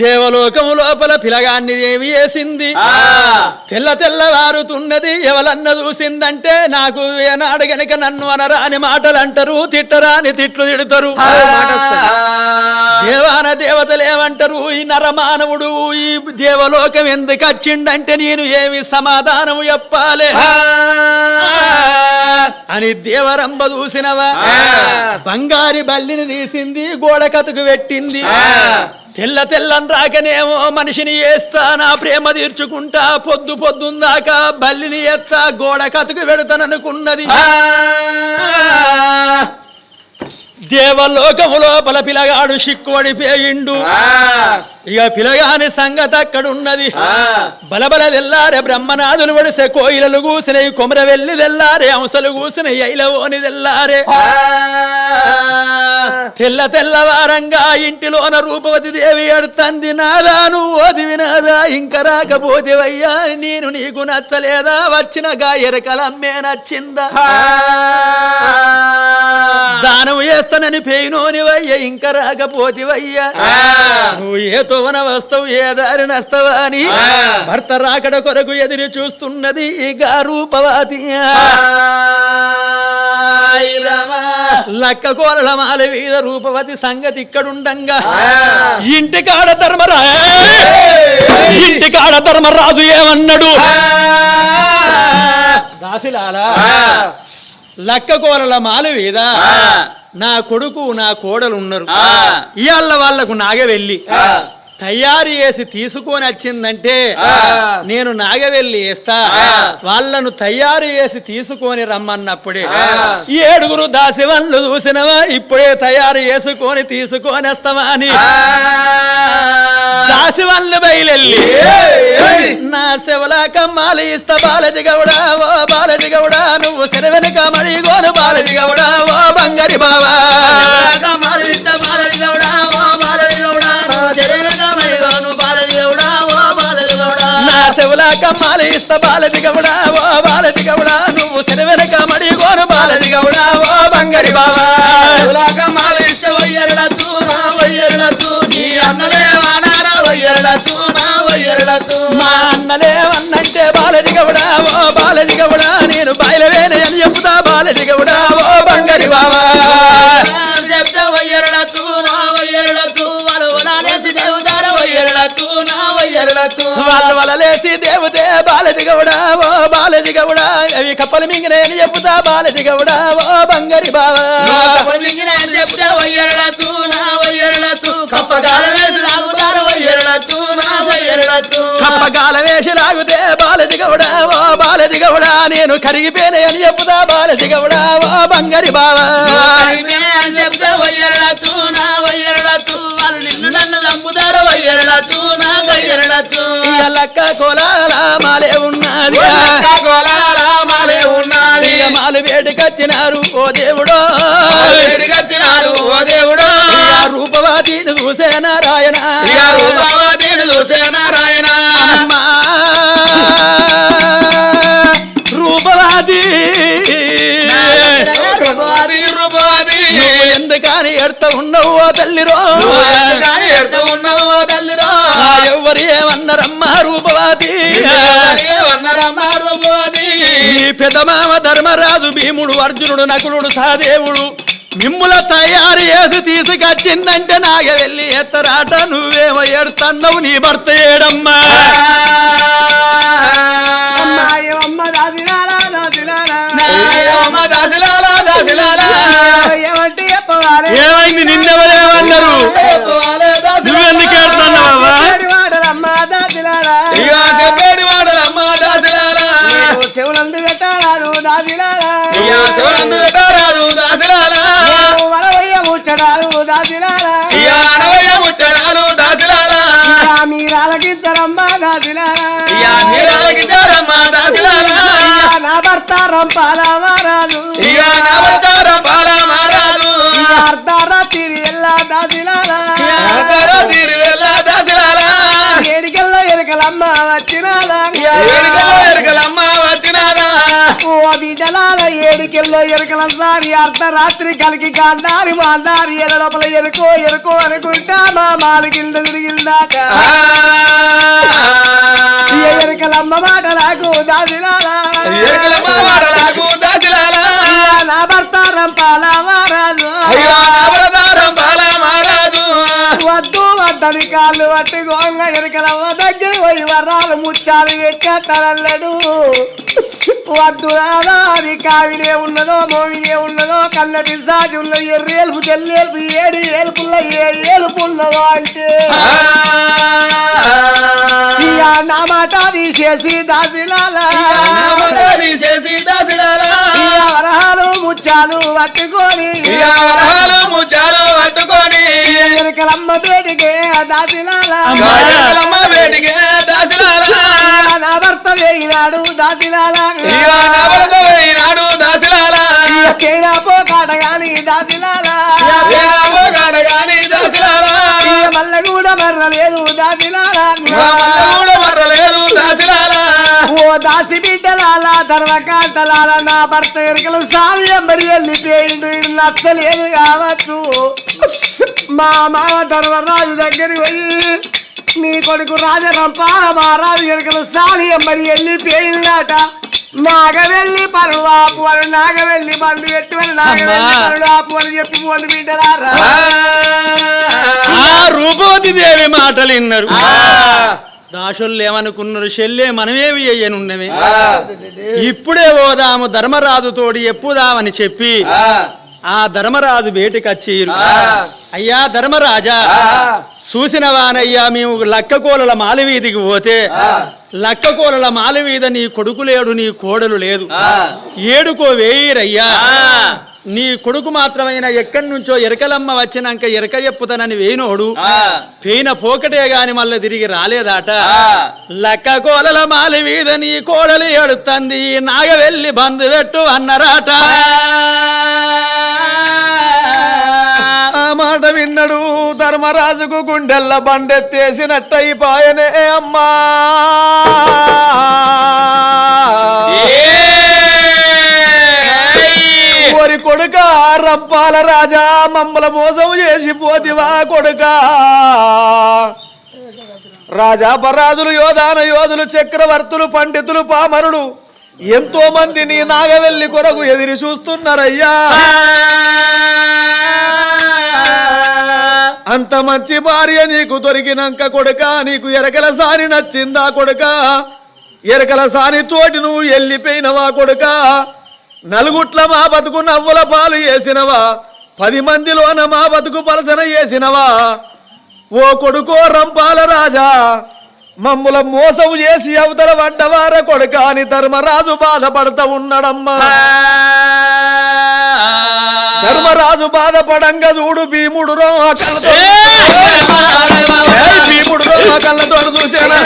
దేవలోకము లోపల పిలగాన్ని ఏమి చేసింది ఆ. తెల్ల తెల్లవారుతున్నది ఎవలన్న చూసిందంటే నాకు ఏనాడు గనక నన్ను అనరా అని మాటలు అంటారు తిట్టరా అని తిట్లు తిడతారు దేవాన దేవతలు ఏమంటారు ఈ నరమానవుడు ఈ దేవలోకం ఎందుకు వచ్చిండంటే నేను ఏమి సమాధానము చెప్పాలి? అని దేవరంబ చూసినవా. బంగారి బల్లిని తీసింది గోడ కతుకు పెట్టింది. తెల్ల తెల్లని రాకనేమో మనిషిని వేస్తా నా ప్రేమ తీర్చుకుంటా పొద్దు పొద్దుందాకా బల్లిని ఎత్తా గోడ కతుకు పెడతాననుకున్నది దేవలోకము లోపల పిలగాడు సిక్కువడిపోయిండు ఇక పిలగాని సంగతి అక్కడున్నది. బలబల తెల్లారే బ్రహ్మనాథులు వడిసే కోయిలలు కూసినవి కొమర వెళ్ళి తెల్లారే అంశలు కూసినవి ఐలవోని తెల్లారే. తెల్ల తెల్లవారంగా ఇంటిలోన రూపవతి దేవి ఎడుతంది నాదా నువ్వు ఓదివి నాదా ఇంక రాకపోతేవయ్యా నేను నీకు నచ్చలేదా? వచ్చిన గాయరకలమ్మే నచ్చిందా? దానం చేస్తానని పేయినోనివయ్య ఇంక రాకపోతివయ్యా. నువ్వు ఏ తోవన వస్తావు ఏ దారిన వస్తావా అని భర్త రాకడ కొరకు ఎదురు చూస్తున్నది ఇక రూపవతి లక్క కోరల మాల వీధ రూపవతి సంగతి ఇక్కడుండంగా. ఇంటి కాడ ధర్మరా ఇంటి కాడ ధర్మరాజు ఏమన్నాడు? దాసిలాలా లక్క కోరల మాల వీధ నా కొడుకు నా కోడలు ఉన్నారు. ఆ. ఇవాళ వాళ్ళకు నాగవెల్లి. తయారు చేసి తీసుకొని వచ్చిందంటే. నేను నాగవెల్లి వేస్తా. వాళ్ళను తయారు చేసి తీసుకొని రమ్మన్నప్పుడే ఏడుగురు దాసివన్లు చూసినవా? ఇప్పుడే తయారు చేసుకొని తీసుకొని వస్తావా అని. దాసివన్లు బయలెల్లి నా శివల కమ్మాలి ఇస్తా బాలజి గౌడ ఓ బాలజి గౌడ నువ్వు శరవెనక గోను బాలజి గౌడ ఓ బంగారి బావా. నా కమ్మాలి ఇస్తా బాలది గౌడా ఓ బాలది గౌడా నువ్వు శరవెనక మడి గోను బాలది గౌడా ఓ బంగారి బావా. మా అన్నలేవన్నంటే బాలది గౌడా ఓ బాలది గౌడా నేను బయలువేనే అని చెప్తా బాలది గౌడా వాళ్ళ వలలేసి దేవుతే బాలజి గౌడ ఓ బాలజి గౌడ. అవి కప్పలు మింగిన చెప్తా బాలజి గౌడ ఓ బంగారి బావా. కప్పగాల వేసి లాగుతే బాలజి గౌడ ఓ బాలజి గౌడ. నేను కరిగిపోయిన అని చెప్తా బాలజి గౌడ ఓ బంగారి బావా. ఇక లక్క కోలాల మాలే ఉన్నది. ఇక మాలు వేడికొచ్చినారు ఓ దేవుడో. ఓ దేవుడు. ఇక రూపవాది చూసే నారాయణ. ఇక రూపవతిని చూసే నారాయణ. రూపవాది. రూపవతి రూపవతి ఎందుకని ఎడత ఓ తల్లిరో. కానీ ఎడుతూ ఉన్నావు ఏమన్నారమ్మా రూపవాది? ఈ పెదమామ ధర్మరాజు భీముడు అర్జునుడు నకులుడు సహదేవుడు మిమ్ముల తయారు చేసి తీసుకొచ్చిందంటే నాగ వెళ్ళి ఎత్తరాట నువ్వేమో ఎడుతున్నావు నీ భర్త ఏడమ్మా. అమ్మ దాసిలారా మారాదు ఇక నా భర్తార బాల మహారాజు అర్ధరాత్రి ఎల్లా దాసిలారా ఎవరికారో తీరు వెళ్ళ దాసిలాల. ఏడికెళ్ళ ఎరకలమ్మ వచ్చినాలా. ఏడుకో ఎరుకలమ్మ వచ్చినాలా. ఓ జలాల ఏడికి ఎల్లో ఎరుకల సారి అర్ధరాత్రి కలిగి గాంధారి మాందారి ఎల లోపల ఎరుకో ఎరుకో అనుకుంటా మా మాలికింద తిరిగిందాక. ఈ ఎరుకలమ్మ మాట నాకు దాసిలాలా. నా భర్త రంపాల వద్దు వద్దని కాళ్ళు పట్టుకోంగ ఎరుకలమ్మ దగ్గర పోయి వరాలు ముచ్చాలు ఎట్టేస్తానన్నాడు వద్దు రాదా అది కావిడే ఉన్నదో మోవిడే ఉన్నదో కన్నటి సాటి ఉన్నది ఎర్రేలుపు తెల్లేలుపు ఏడు ఏలుపుల్ల ఏ ఏలుపు ఉన్నదో అంటే నా మాట తీసేసి దాసిలాలా. చేసి ముచ్చాలు పట్టుకొని. ముచ్చాలు పట్టుకొని. ఎరుకలమ్మ బేటికే దాసిలాలా. ఇక ఎరుకలమ్మ వేడికే దాసిలాలా. నా భర్త వేగినాడు దాసిలాలా. ఇక నవరదో ఈనాడు దాసిలాలా. కేడా పోకాట గాని దాసిలాలా. మల్ల కూడా మర్రలేదు దాసిలాలా. దాసి బిడ్డలాల ధర్మకాంతలాల నా భర్త ఎరుకలు సామి ఎంబడి వెళ్ళిపోయిండు నచ్చలేదు కావచ్చు. మా మామ ధర్మరాజు దగ్గరికి పోయి నీ కొడుకు రాజరంప మా రాజు ఎరుకలు సామి ఎంబడి వెళ్ళిపోయిందట నాగవెల్లి పరువాపు అని నాగవెల్లి బంధు పెట్టి అని నాగవెల్లి అమ్మా. పరువాపు అని చెప్పి మొండి బిడ్డలారా. ఆ రూపవతి దేవి మాటలు విన్నారు. దాసులు ఏమనుకున్నారు చెల్లె మనమేమి అయ్యనున్నమే. ఇప్పుడే పోదాము ధర్మరాజు తోడి ఎప్పుదామని చెప్పి ఆ. ధర్మరాజు బేటికచ్చీరు ఆ. అయ్యా ధర్మరాజా ఆ. చూసినవానయ్యా మేము లక్కకోలల మాలవీధికి పోతే లక్కకోలల మాలవీధ నీ కొడుకు లేడు నీ కోడలు లేదు. ఏడుకో వేయిరయ్యా. నీ కొడుకు మాత్రమైన ఎక్కడి నుంచో ఎరకలమ్మ వచ్చినాక ఎరక చెప్పుతానని వేయినోడు ఆ. పేయిన పోకటే గాని మళ్ళీ తిరిగి రాలేదాట. లక్క కోలల మాలి మీద నీ కోడలు ఏడుతంది నాగ వెళ్ళి బంధు పెట్టు అన్నరాట మాట విన్నడు ధర్మరాజుకు గుండెల్ల బండెత్తేసినట్టయిపాయనే అమ్మా ఓరి కొడుక రంపాల రాజా మమ్మల మోసం చేసి పోతివా కొడుక. రాజా పరాజులు యోధాన యోధులు చక్రవర్తులు పండితులు పామరుడు ఎంతో మంది నీ నాగవెల్లి కొరకు ఎదిరి చూస్తున్నారయ్యా. అంత మంచి భార్య నీకు దొరికినాక కొడుక నీకు ఎరకల సాని నచ్చిందా కొడుక? ఎరకల సాని తోటి నువ్వు వెళ్ళిపోయినవా కొడుకా? నలుగుట్ల మా బతుకు నవ్వుల పాలు వేసినవా? పది మందిలోన మా బతుకు పలసన వేసినవా? ఓ కొడుకో రంపాల రాజా మమ్ముల మోసం చేసి అవతల వడ్డవార కొడుకాని ధర్మరాజు బాధపడతా ఉన్నాడమ్మా. ధర్మరాజు బాధపడంగా చూడు భీముడు రో భీముడు కళ్ళతో చూచానా.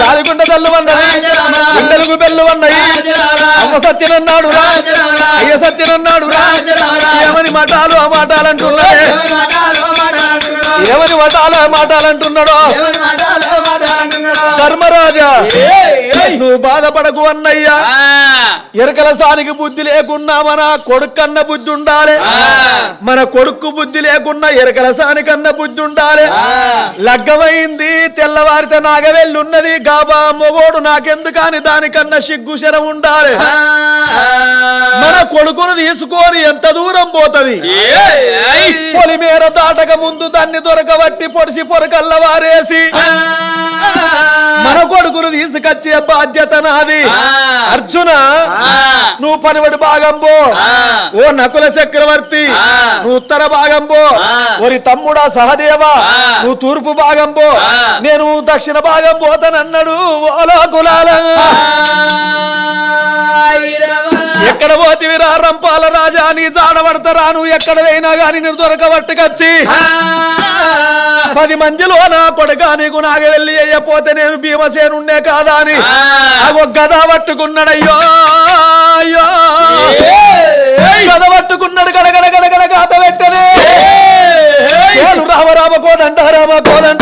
చాలికుంట తల్లు అన్నది గుండెలుగు బెల్లు అన్నది అమ్మ సత్యనన్నాడు రా అయ్య సత్యనన్నాడు రా. ఏమని మాటాలు ఆ మాటాలంటున్నాడే? ఏమని మాటాలు ఆ మాటాలంటున్నాడో? ధర్మరాజా నువ్వు బాధపడకు అన్నయ్యా. ఎరకల సానికి బుద్ధి లేకున్నా మన కొడుకన్న బుద్ధి ఉండాలి. మన కొడుకు బుద్ధి లేకున్నా ఎరకల సానికన్న బుద్ధి ఉండాలి. లగ్గమైంది తెల్లవారితే నాగవెళ్ళున్నది గాబా మొగోడు నాకెందుకని దానికన్నా సిగ్గు శరం ఉండాలి. మన కొడుకును తీసుకొని ఎంత దూరం పోతది? పొలిమేర దాటక ముందు దాన్ని దొరకబట్టి పొడిసి పొరకల్ల వారేసి. మన కొడుకును తీసుకొచ్చే బాధ్యత నాది. అర్జున నువ్వు పనివడి భాగం పో. ఓ నకుల చక్రవర్తి నువ్వు ఉత్తర భాగం పో. ఓరి తమ్ముడా సహదేవా నువ్వు తూర్పు భాగం పో. నేను దక్షిణ భాగం పోతానన్నాడు ఓలా కులాల. ఎక్కడ పోతివి రా రంపాల రాజా నీ జాడబడతారా నువ్వు ఎక్కడ పోయినా గాని నేను దొరకబట్టుకొచ్చి పది మందిలో నా కొడుక నీకు నాగ వెళ్ళి అయ్యపోతే నేను భీమసేనుండే కాదా అని అగో గద పట్టుకున్నాడయ్యో అయ్యో. గద పట్టుకున్నాడు గడగడ గడగడ గాత పెట్టనే రామ రామ కోదండ రామ కోదండ.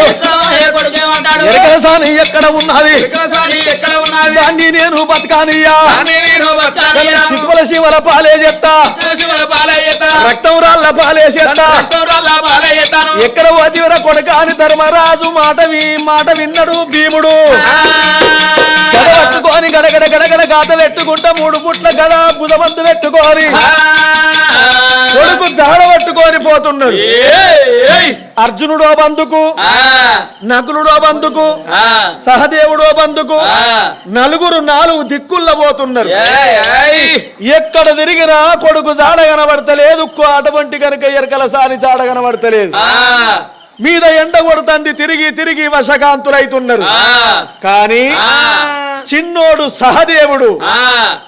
సాని ఎక్కడ ఉన్నది? దాన్ని నేను వస్తానయ్యా. శిశువుల శివల పాలే శివుల పాలయ్యేతాను. రక్తం రాళ్ళ పాలే పాలయ్యేతాను. ఎక్కడ వదివర కొడుక అని ధర్మరాజు మాట వి మాట విన్నడు భీముడు పట్టుకొని గడగడ గడగడ గాత పెట్టుకుంటా మూడు పుట్ల గద బుధమందు పెట్టుకొని కొడుకు జాడ పోతున్నాడు. అర్జునుడో బందుకు నకులుడో బందుకు సహదేవుడో బందుకు నలుగురు నాలుగు దిక్కుల్ల పోతున్నారు. ఎక్కడ తిరిగినా కొడుకు జాడ కనబడతలేదు అటువంటి కనుక ఎరకల సారి జాడ కనబడతలేదు. మీద ఎండ కొడుతుంది తిరిగి తిరిగి వశకాంతులైతున్నారు. కానీ చిన్నోడు సహదేవుడు.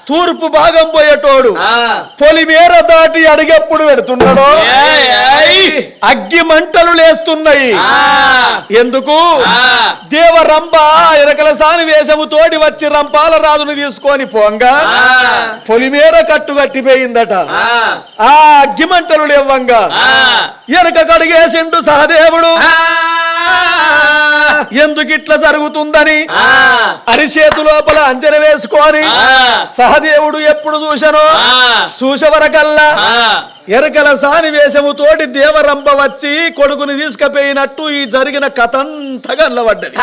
తూర్పు భాగం పోయేటోడు. పొలిమేర దాటి అడిగెప్పుడు పెడుతున్నాడో అగ్గి మంటలు లేస్తున్నాయి. ఎందుకు? దేవ రంభ ఎరకల సాని వేషము తోడి వచ్చి రంపాల రాజును తీసుకొని పోంగా. పొలిమేర కట్టు కట్టిపోయిందట. ఆ. అగ్గి మంటలు లేవంగా వెనక కడిగేసిండు సహదేవుడు. ఎందుకు ఇట్లా జరుగుతుందని? అరిచేతు లోపల అంజన వేసుకొని సహదేవుడు ఎప్పుడు చూసనో చూసవరకల్లా ఎరకల సాని వేషము తోటి దేవరంభ వచ్చి కొడుకుని తీసుకుపోయినట్టు ఈ జరిగిన కథ అంతా గల్లబడ్డది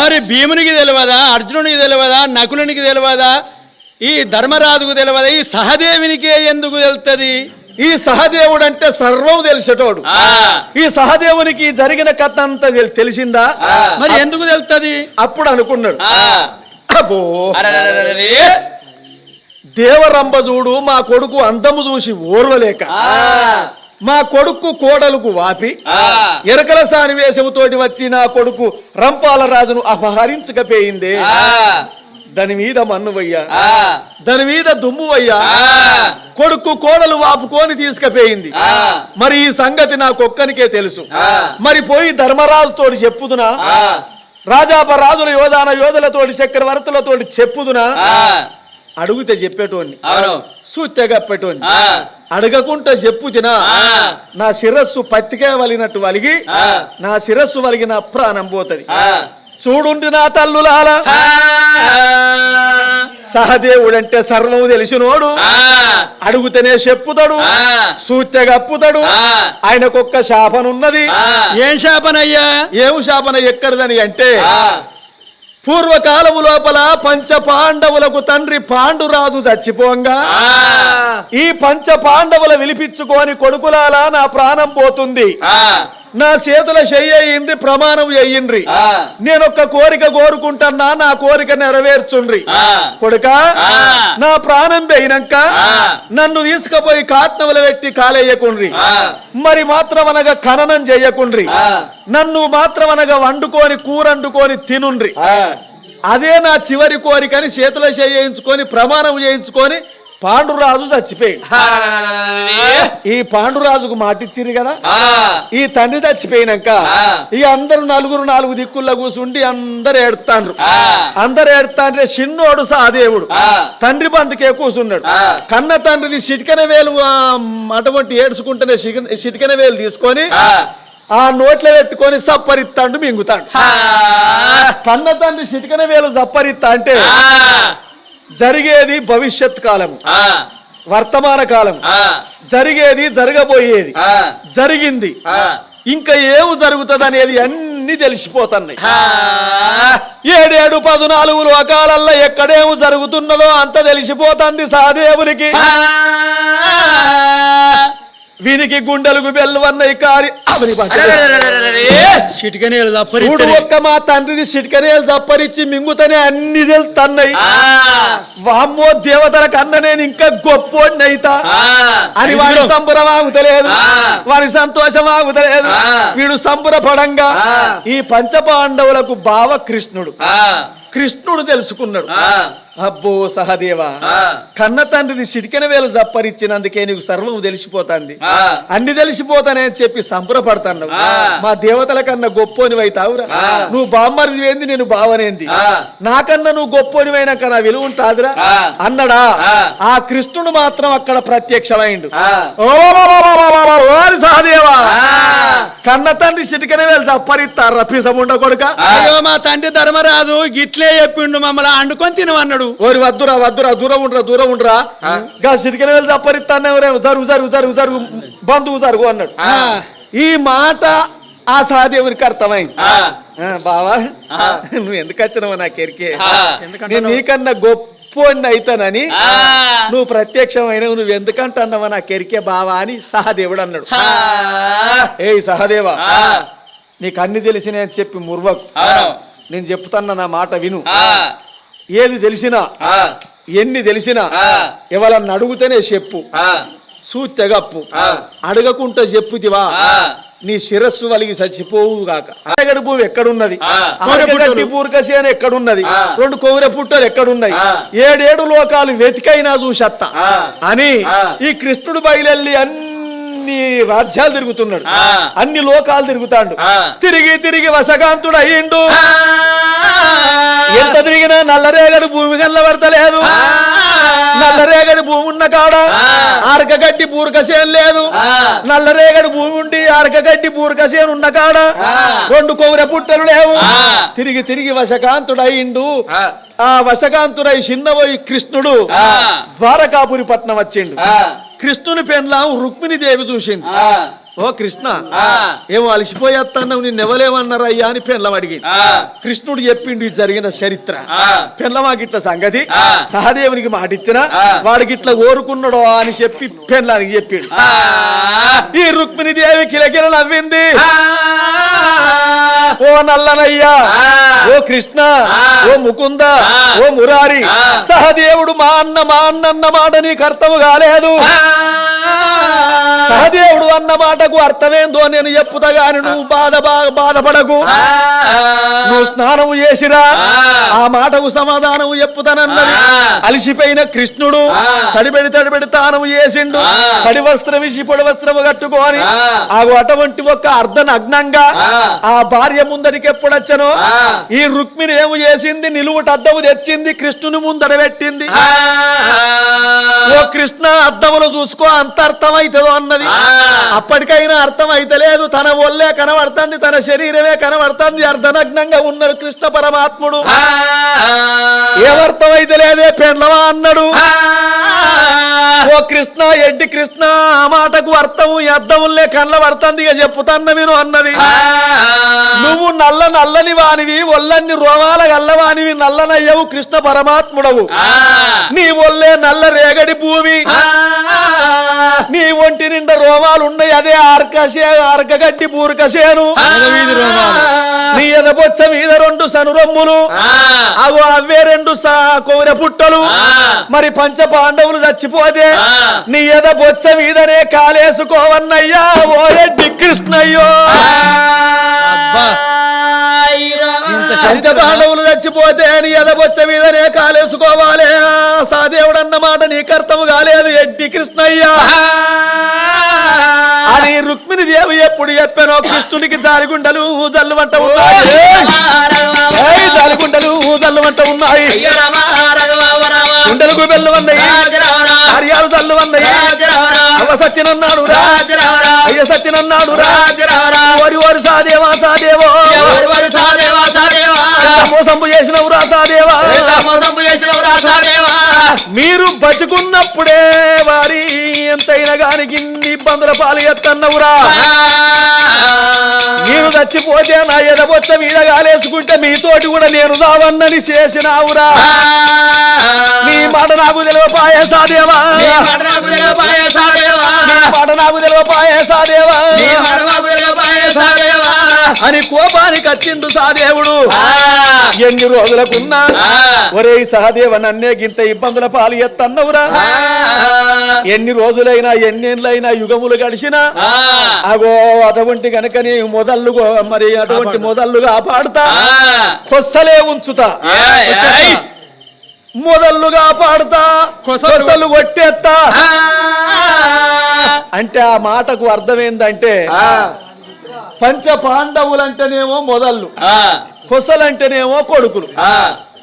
మరి భీమునికి తెలియదా అర్జునునికి తెలియదా నకులునికి తెలియదా ఈ ధర్మరాజుకు తెలియదా ఈ సహదేవునికే ఎందుకు తెలుస్తుంది ఈ సహదేవుడు అంటే సర్వం తెలిసేటోడు. ఈ సహదేవునికి జరిగిన కథ అంతా తెల్- తెలిసిందా? మరి ఎందుకు తెలుస్తుంది అప్పుడు అనుకున్నాడు. అబ్బో. దేవరంభ చూడు మా కొడుకు అందము చూసి ఓర్వలేక మా కొడుకు కోడలకు వాపి ఎరకల సాని వేషముతోటి వచ్చి నా కొడుకు రంపాల రాజును అపహరించకపోయిందే దాని మీద మన్నువయ్యా దాని మీద దుమ్మువయ్యా కొడుకు కోడలు వాపుకొని తీసుకుపోయింది. మరి ఈ సంగతి నాకొక్కనికే తెలుసు. మరి పోయి ధర్మరాజుతోటి చెప్పుదునా? రాజాప రాజుల యోధాన యోధులతోటి చక్రవర్తులతోటి చెప్పుదునా? అడుగుతే చెప్పేటోని అవును. సూత్య కప్పేటోని ఆ, అడగకుంటే చెప్పు తినా. నా శిరస్సు పత్తికే వలినట్టు వలిగి. నా శిరస్సు వలిగిన ప్రాణం పోతది. చూడుండి నా తల్లులాల ఆ, సహదేవుడంటే సర్వము తెలిసినోడు ఆ, అడుగుతేనే చెప్పుతాడు ఆ. సూత్య కప్పుతాడు ఆ. ఆయనకొక్క శాపనున్నది ఆ. ఏం శాపనయ్యా ఏం శాపన ఎక్కడిదని అంటే ఆ. పూర్వకాలము లోపల పంచ పాండవులకు తండ్రి పాండురాజు చచ్చిపోంగా ఆ. ఈ పంచ పాండవుల విలిపించుకొని కొడుకులాలా నా ప్రాణం పోతుంది ఆ. నా చేతుల చెయ్యిండ్రి ప్రమాణం చెయ్యిండ్రి ఆ. నేనొక్క కోరిక కోరుకుంటున్నా నా కోరిక నెరవేర్చుండ్రి. కొడుక. నా ప్రాణం పోయినాక. నన్ను తీసుకుపోయి కాట్నములు పెట్టి కాలేయకుండ్రి. మరి మాత్రం అనగా ఖననం చెయ్యకుండ్రి ఆ. నన్ను మాత్రం అనగా వండుకొని కూరండుకొని తినుండ్రి. అదే నా చివరి కోరికని చేతుల చేయించుకొని ప్రమాణం చేయించుకొని పాండురాజు చచ్చిపోయి ఈ పాండురాజుకు మాటిచ్చిరు కదా. ఈ తండ్రి చచ్చిపోయినాక. ఇక అందరు నలుగురు నాలుగు దిక్కుల్లో కూర్చుండి అందరు ఏడుతాండ్రు. అందరు ఏడుతాండ్రే చిన్నోడు సహదేవుడు ఆ. తండ్రి బంతుకే కూర్చున్నాడు. కన్న తండ్రిని చిటికన వేలు అటువంటి ఏడ్చుకుంటేనే చిటిక- చిటికన వేలు తీసుకొని ఆ. నోట్లో పెట్టుకొని సప్పరిత్తాండు మింగుతాడు. కన్న తండ్రి చిటికన వేలు సప్పరిత్తా అంటే. జరిగేది భవిష్యత్ కాలము ఆ. వర్తమాన కాలం ఆ. జరిగేది జరగబోయేది. జరిగింది. ఇంకా ఏం జరుగుతుంది అనేది అన్ని తెలిసిపోతున్నాయి. ఏడేడు పద్నాలుగు లోకాలల్లో ఎక్కడేమి జరుగుతున్నదో అంత తెలిసిపోతుంది సహదేవునికి వీనికి గుండెలకు బెల్లువన్నయి కారి. చిటికనేలు చూడు. ఒక్క మా తండ్రిని సిటికనేలు తప్పరిచ్చి మింగుతనే అన్ని తెలుతున్నాయి ఆ. వామ్మో దేవతల కన్నా నేను ఇంకా గొప్పోడిని అయితా ఆ. అని వాడి సంబరం ఆగుతలేదు ఆ. వాడి సంతోషం ఆగుతలేదు. వీడు సంబరపడంగా ఆ. ఈ పంచ పాండవులకు బావ కృష్ణుడు ఆ. కృష్ణుడు తెలుసుకున్నాడు ఆ, అబ్బో సహదేవా కన్న తండ్రిని చిటికెన వేలు జప్పరిచ్చినందుకే నీకు సర్వం తెలిసిపోతాంది ఆ, అన్ని తెలిసిపోతానే అని చెప్పి సంబరపడతాను. మా దేవతల కన్నా గొప్పోని అయితావురా ఆ. నువ్వు బామ్మరిది ఏంది నేను బావనేంది. నాకన్నా నువ్వు గొప్పోనివైనాక నా విలువ ఉంటాదిరా. అన్నడా ఆ. కృష్ణుడు మాత్రం అక్కడ ప్రత్యక్షమైండు. ఓ సహదేవా. కన్న తండ్రి చిటికెన వేలు జప్పరిస్తారా పిసముండ కొడుక అయ్యో మా తండ్రి ధర్మరాజు గిట్లే చెప్పిండు మమ్మల్ని అండుకొని తినమన్నాడు ఓరి వద్దురా వద్దురా దూరం ఉండరా దూరం ఉండరా. గా చిటికెన వేలు జప్పరిస్తానే జరుగు జరుగు జరుగు జరుగు బంధువు జరుగు అన్నాడు. ఆ. ఈ మాట ఆ సహదేవునికి అర్థమైంది. బావా. నువ్వు ఎందుకు వచ్చినావు నాకు ఎరికే ఆ. నేను నీకన్నా గొప్ప అయితానని ఆ. నువ్వు ప్రత్యక్షమైన నువ్వు ఎందుకంటున్నావా నాకు ఎరికే బావా అని సహదేవుడు అన్నాడు. ఆ, ఏయ్ సహదేవా నీకు అన్ని తెలిసిన అని చెప్పి ముర్వకు. నేను చెప్తాన్న నా మాట విను. ఆ, ఏది తెలిసినా ఎన్ని తెలిసినా. ఎవరన్నా అడుగుతేనే చెప్పు సూత్తెగప్పు. అడగకుంటే చెప్పుతివా ఆ. నీ శిరస్సు వలిగి చచ్చిపోవు గాక అరగడి భూమి ఎక్కడున్నది ఆ. ఆరగడ్డి బూరకసేన ఎక్కడున్నది. రెండు కొవ్వుర పుట్టలు ఎక్కడున్నాయి. ఏడేడు లోకాలు వెతికైనా చూసత్తా. అని. ఈ కృష్ణుడు బయలెళ్ళి అన్ని రాజ్యాలు తిరుగుతున్నాడు. అన్ని లోకాలు తిరుగుతాడు. తిరిగి తిరిగి వశకాంతుడు అయ్యిండు. ఎంత తిరిగినా నల్లరేగడి భూమి కనబడతలేదు. నల్లరేగడి భూమి ఉన్న కాడ. ఆరకగడ్డి బూరకసేన లేదు. నల్లరేగడి భూమి ఉండి ఆరకగడ్డి బూరకసేన ఉన్న కాడ. రెండు కొవ్వుర పుట్టలు లేవు. తిరిగి తిరిగి వశకాంతుడయిండు ఆ. వశకాంతుడై చిన్నబోయి కృష్ణుడు. ద్వారకాపురి పట్నం వచ్చిండు. కృష్ణుని పెన్లాం రుక్మిణి దేవి చూసింది ఆ. ఓ కృష్ణ. ఏమో అలసిపోయేస్తున్నావు నిన్ను ఎవలేమన్నారు అయ్యా అని పెన్లం అడిగింది. కృష్ణుడు చెప్పిండు జరిగిన చరిత్ర ఆ. పెన్లమాకిట్ల సంగతి. సహదేవునికి మాటిచ్చిన ఆ. వాడికి ఇట్లా ఓరుకున్నాడో అని చెప్పి పెన్లానికి చెప్పిండు. ఈ రుక్మిణి దేవి కిలకిల నవ్వింది. ఓ నల్లనయ్యా. ఓ కృష్ణ. ఓ ముకుంద. ఓ మురారి. సహదేవుడు మా అన్న మా అన్న అన్న మాట నీకు అర్థము కాలేదు. సహదేవుడు అన్న మాటకు అర్థమేందో నేను చెప్పుతా గాని నువ్వు బాధ బాధపడకు. నువ్వు స్నానం చేసిరా ఆ. మాటకు సమాధానం చెప్పుతానన్నది. అలిసిపోయిన కృష్ణుడు. తడిబెడి తడిబెడి తానం చేసిండు. తడి వస్త్రం ఇచ్చి పొడి వస్త్రం కట్టుకొని ఆ. అటువంటి ఒక అర్ధ నగ్నంగా ఆ. భార్య ముందరికి ఎప్పుడొచ్చనో. ఈ రుక్మిణి ఏమి చేసింది నిలువుట అద్దము తెచ్చింది కృష్ణుని ముందర పెట్టింది. ఓ కృష్ణ అద్దములు చూసుకో అంత అర్థమైతుందో అన్నది ఆ. అప్పటికైనా అర్థం అయితలేదు తన ఒళ్ళే కనబడుతుంది తన శరీరమే కనబడుతుంది అర్ధనగ్నంగా ఉన్నాడు కృష్ణ పరమాత్ముడు ఆ. ఏమర్థం అయితలేదే పెండ్లవా అన్నాడు. ఓ కృష్ణ ఎడ్డి కృష్ణ ఆ మాటకు అర్థము ఈ అద్దముల్లే కనబడుతుంది ఇక చెప్పుతన్న మీరు అన్నది. నువ్వు నల్ల నల్లని వానివి ఒళ్ళన్ని రోమాల గల్లవానివి నల్లనయ్యవు కృష్ణ పరమాత్ముడవు ఆ. నీ ఒళ్ళే నల్ల రేగడి భూమి ఆ. నీ ఒంటి నిండా రోమాలు ఉన్నాయి అదే ఆర్కసే ఆర్కగడ్డి బూరకసేను నీ ఎదబొచ్చ మీద రెండు సనురమ్ములు ఆ. అగో అవే రెండు సా కౌర పుట్టలు ఆ. మరి పంచ పాండవులు చచ్చిపోతే. నీ ఎద బొచ్చ మీదనే కాలేసుకోవన్నయ్యా ఓ ఎడ్డి కృష్ణయ్యో పంచ పాండవులు చచ్చిపోతే నీ ఎద బొచ్చ మీదనే కాలేసుకోవాలి. ఆ సాదేవుడు అన్న మాట నీకు అర్థము కాలేదు ఎడ్డి కృష్ణయ్య అని రుక్మిణి దేవి ఎప్పుడు చెప్పానో కృష్ణునికి జాలిగుండలు జల్లుమంట ఉన్నాయి. ఏయ్, జాలిగుండలు జల్లుమంట ఉన్నాయి. గుండెలకు బెల్లు ఉన్నాయి కార్యాలు జల్లు ఉన్నాయి అవ సత్యనన్నాడు రా. అయ్య సత్యనన్నాడు రా ఓరి ఓరి సాదేవా సాదేవో. మోసంపు చేసినవు రా సాదేవా. మీరు బతుకున్నప్పుడే వారి ఎంతైనా గాని ఇన్ని ఇబ్బందుల పాలు ఎత్తన్నవురా. నేను చచ్చిపోతే నా ఎదబొచ్చ మీద గాలేసుకుంటే మీతోటి కూడా నేను రావన్నని చేసినావురా. నీ మాట నాకు తెలియపాయే సాదేవా నీ మాట నాకు తెలియపాయే సాదేవా అని కోపానికి వచ్చిండు సాదేవుడు ఎన్ని రోజులకున్నా ఒరే సహదేవ నన్నే గింత ఇబ్బందుల పాలు ఎత్తన్నవురా. ఎన్ని రోజులైనా ఎన్నేళ్ళైనా యుగములు గడిచినా అగో అటువంటి గనక నీ మొదళ్ళు మరి అటువంటి మొదళ్ళు కాపాడుతా కొస్తలే ఉంచుతా. మొదళ్ళు కాపాడుతా కొసలు. కొట్టేస్తా. అంటే ఆ మాటకు అర్థం ఏందంటే పంచ పాండవులంటేనేమో మొదళ్ళు కొసలంటేనేమో కొడుకులు.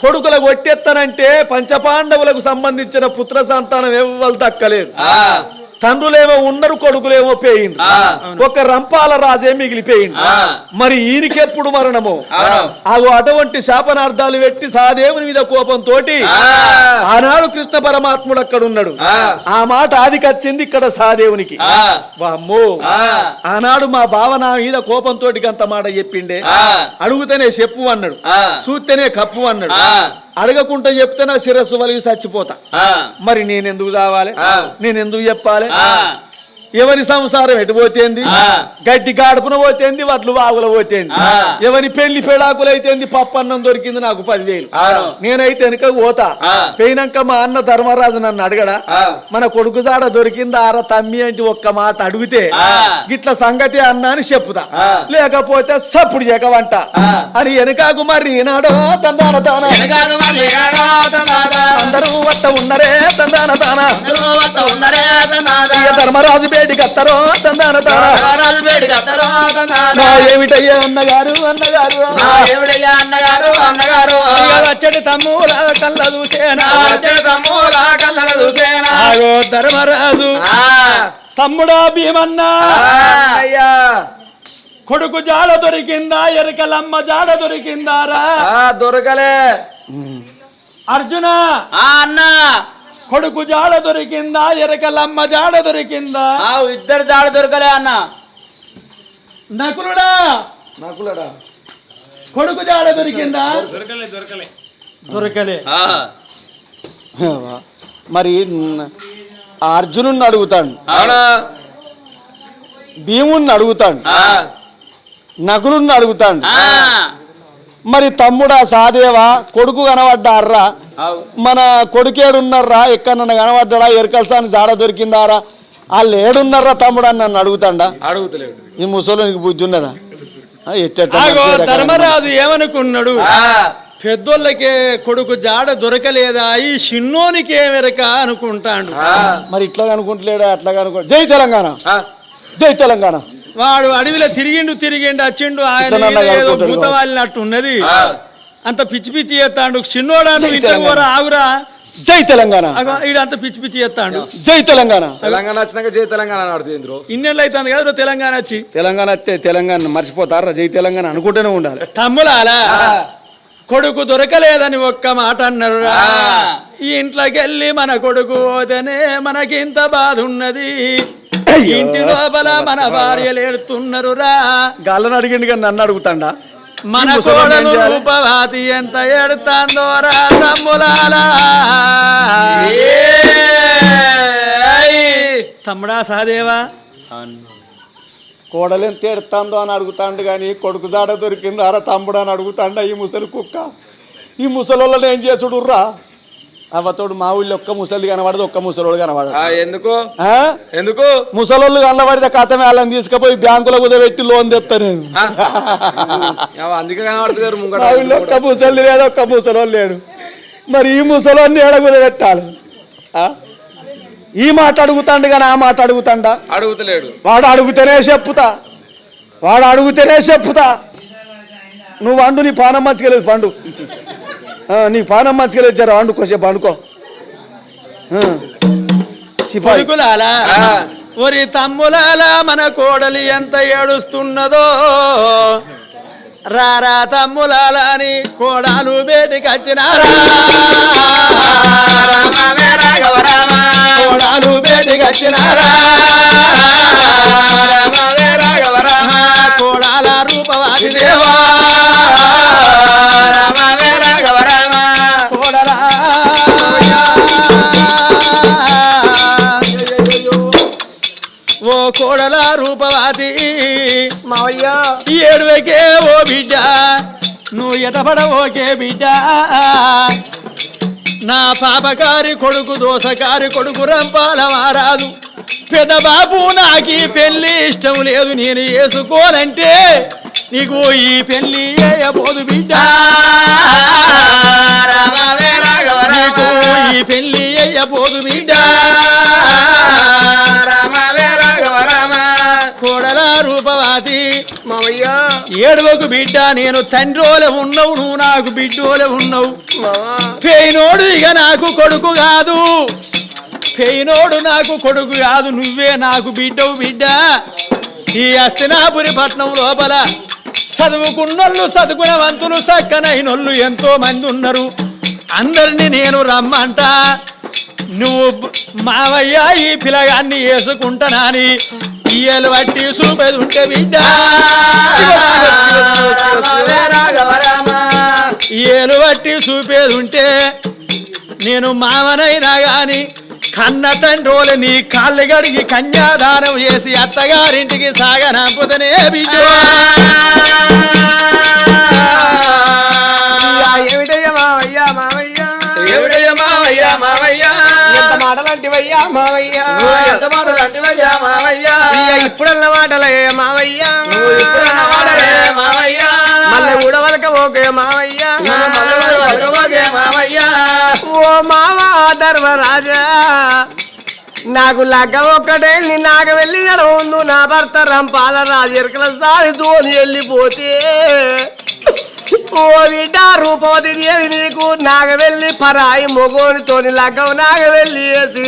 కొడుకుల కొట్టెత్తనంటే పంచపాండవులకు సంబంధించిన పుత్ర సంతానం ఎవ్వరు దక్కలేదు. తండ్రులేమో ఉన్నారు కొడుకులేమో పేయింది ఒక రంపాల రాజే మిగిలిపోయింది మరి ఈయనకెప్పుడు మరణము? ఆగు అటువంటి శాపనార్థాలు పెట్టి సాదేవుని మీద కోపంతో ఆనాడు కృష్ణ పరమాత్ముడు అక్కడ ఉన్నాడు ఆ మాట ఆదికొచ్చింది ఇక్కడ సాదేవునికి. వామ్మో. ఆనాడు మా బావ నా మీద కోపంతో అంత మాట చెప్పిండే. అడుగుతేనే చెప్పు అన్నాడు. చూస్తేనే కప్పు అన్నాడు. అడగకుండా చెప్తే నా శిరస్సు వలిగి చచ్చిపోతా. మరి నేను ఎందుకు చావాలి? నేను ఎందుకు చెప్పాలి? ఎవరి సంసారం ఎటు పోతేంది? గడ్డి గాడుపున పోతేంది వడ్లు వాగుల పోతేంది. ఎవరి పెళ్ళి పెడాకులు అయితేంది పప్పు అన్నం దొరికింది నాకు పదివేలు. నేనైతే వెనక పోతా. పోయినాక మా అన్న ధర్మరాజు నన్ను అడగడా మన కొడుకు జాడ దొరికిందా? ఆర తమ్మి అంటే ఒక్క మాట అడిగితే గిట్ల సంగతి అన్నా అని చెప్పుతా. లేకపోతే సప్పుడు జగవంట. అని వెనకాకు మరి ఈనాడో తందాన తాన. అందరూ వట్ట ఉన్నరే తందాన తాన. ఇక ధర్మరాజు వస్తారో తందాన తాన నా ఏమిటయ్యా అన్నగారు అన్నగారు? ఏమిడయ్యా అన్నగారు అన్నగారు? ఇక వచ్చేటి తమ్ముల కళ్ళ చూసేనా? తమ్ముల కళ్ళ చూసేనా? ఆగో ధర్మరాజు. తమ్ముడా భీమన్నా. అయ్యా. కొడుకు జాడ దొరికిందా? ఎరకలమ్మ జాడ దొరికిందారా? దొరకలే. అర్జున. ఆ అన్న. కొడుకు జాడ దొరికిందా? ఎరకలమ్మ జాడ దొరికిందా? ఆ ఇద్దరు దాడి దొరకలే అన్న. నకులుడా? నకులడా? కొడుకు జాడ దొరికిందా? దొరకలే ఆ, మరి అర్జునుడిని అడుగుతాడు. భీముడిని అడుగుతాడు. ఆ, నకులుడిని అడుగుతాడు. ఆ, మరి తమ్ముడా సాదేవా? కొడుకు కనబడ్డారా అవు. మన కొడుకేడున్నారా? ఎక్కడన్నా కనబడ్డా ఎరకల్సాని జాడ దొరికిందారా? వాళ్ళు ఏడున్నారా తమ్ముడు అని నన్ను అడుగుతాడా? అడుగుతలేడు. ఈ ముసలోనికి బుద్ధి ఉన్నదా. ధర్మరాజు ఏమనుకున్నాడు? పెద్దోళ్ళకే కొడుకు జాడ దొరకలేదా? ఈ చిన్నోనికి ఏమెరక అనుకుంటాడు. మరి ఇట్లా అనుకుంటలేడా? అట్లా అనుకో జై తెలంగాణ. జై తెలంగాణ. వాడు అడవిలో తిరిగిండు తిరిగిండు వచ్చిండు ఆయన ఏదో ఉన్నది. అంత పిచ్చి పిచ్చి చేస్తాడు. చిన్నోడా పోరా ఆగురా. జై తెలంగాణ. అగో ఈడు అంత పిచ్చి పిచ్చి చేస్తాడు. జై తెలంగాణ. తెలంగాణ వచ్చినాక జై తెలంగాణ ఆడుతుంది ఇన్నేళ్ళు అవుతుంది కదా తెలంగాణ వచ్చి. తెలంగాణ వస్తే తెలంగాణ మర్చిపోతారా? జై తెలంగాణ అనుకుంటూనే ఉండాలి. తమ్ములాలా కొడుకు దొరకలేదని ఒక్క మాట అన్నారు. ఈ ఇంట్లోకి వెళ్ళి మన కొడుకు పోతేనే మనకింత బాధ ఉన్నది. ఇంటి లోపల మన భార్యలు ఏడుతున్నారు రా గాళ్ళని అడిగిండు కానీ నన్ను అడుగుతాడా? మన కోడలు? రూపవాతి ఎంత ఏడుతాందో రా తమ్ములాలా తమ్ముడా సహదేవా. కోడలు ఎంత ఎడతాందో అని అడుగుతాండు కానీ కొడుకు దాడ దొరికింది అర తమ్ముడు అని అడుగుతాండ ఈ ముసలి కుక్క. ఈ ముసలోళ్ళని ఏం చేసుడు రా అవ్వతోడు మా ఊళ్ళో ఒక్క ముసలి కనబడదు ఒక్క ముసలోడు కనబడదు. ఎందుకు? ఎందుకు? ముసలోళ్ళు కనబడితే కథ వాళ్ళని తీసుకుపోయి బ్యాంకులో కుదబెట్టి లోన్ తెస్తా నేను. అందుకే కనబడుతున్నారు ఒక్క ముసలి లేదు ఒక్క ముసలోళ్ళు లేడు. మరి ఈ ముసలోన్ని ఏడ కుదబెట్టాలి? ఆ? ఈ మాట అడుగుతాండు కానీ ఆ మాట అడుగుతాండా? అడుగుతలేడు. వాడు అడుగుతేనే చెప్పుతా. వాడు అడుగుతేనే చెప్పుతా. నువ్వు వండు నీ పానం మంచిగా పండు. ఆ, నీ పానం మంచిగా జర వండుకో. సిపాయి. కొడుకులాలా ఒరి తమ్ములాలా మన కోడలి ఎంత ఏడుస్తున్నదో. రారా తమ్ములాలా అని కోడాలు బేటికి వచ్చినారా. కోడాలు బేటికి వచ్చినారా. కోడాల రూపవాది దేవా. ఓ కోడల రూపవాది మావయ్యా. ఏడువకే ఓ బిడ్డ. నువ్వు ఎతపడవోకే బిడ్డ. నా పాపకారి కొడుకు దోసకారి కొడుకు రంపాల మారాదు పెద్ద బాబు నాకు ఈ పెళ్ళి ఇష్టం లేదు. నేను వేసుకోనంటే నీకు ఈ పెళ్ళి చేయబోదు బిడ్డ. మావయ్యా ఏడువకు బిడ్డ నేను తండ్రోలే ఉన్నావు నువ్వు నాకు బిడ్డోలే ఉన్నావు. మావా. పేయినోడు ఇక నాకు కొడుకు కాదు. పేయినోడు నాకు కొడుకు కాదు నువ్వే నాకు బిడ్డవు బిడ్డ. ఈ అస్తినాపురి పట్నం లోపల చదువుకున్నోళ్ళు చదువుకునేవంతులు చక్కనైనోళ్ళు ఎంతో మంది ఉన్నారు. అందరినీ నేను రమ్మంట. నువ్వు మావయ్య ఈ పిల్లగాన్ని వేసుకుంటానని ఇయ్యలు పట్టి చూపేది ఉంటే బిడ్డ. ఏలు పట్టి చూపేది ఉంటే నేను మామనైనా గాని కన్న తండ్రోలు నీ కాళ్ళు గడిగి కన్యాదానం చేసి అత్తగారింటికి సాగనంపుతనే బిడ్డ. మాటలంటివయ్యా మావయ్యా. ఎంత మాటలు అంటివయ్యా మావయ్యా? ఇప్పుడన్న మాటలే మావయ్యా. మావయ్యా. మళ్ళీ ఊడవలక ఓకే మావయ్యా. మావయ్యా. ఓ మావా ధర్మరాజా నాకు లగ్గ ఒక్కటే నీ నాకు వెళ్ళి ఉందు నా భర్త రంపాల రాజెరకల సారి ధోని వెళ్ళిపోతే. ఓ బిడ్డ రూపవతి దేవి నీకు నాగవెల్లి పరాయి మొగోనితోని లగ్గం నాగవెల్లి వేసి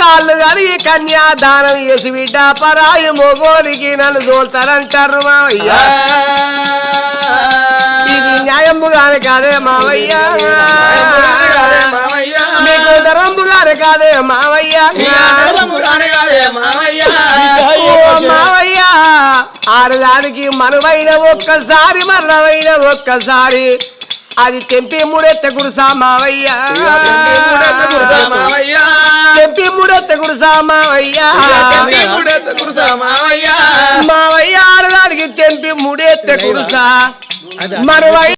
కాళ్ళు కడిగి కన్యాదానం చేసి బిడ్డ పరాయి మొగోనికి నన్ను దోల్తారంటారు మావయ్య. ఇది న్యాయంబుగానే కాదే మావయ్య. మీకు ధరంబుగానే కాదే మావయ్య. మావయ్యా. ఆడదానికి మనువైన ఒక్కసారి మరణమైన ఒక్కసారి అది తెంపి మూడెత్త గురుసా మావయ్య తెంపి మూడెత్త గురుసా మావయ్య మావయ్యా మావయ్య ఆడదానికి తెంపి మూడెత్త గురుసా. మనువై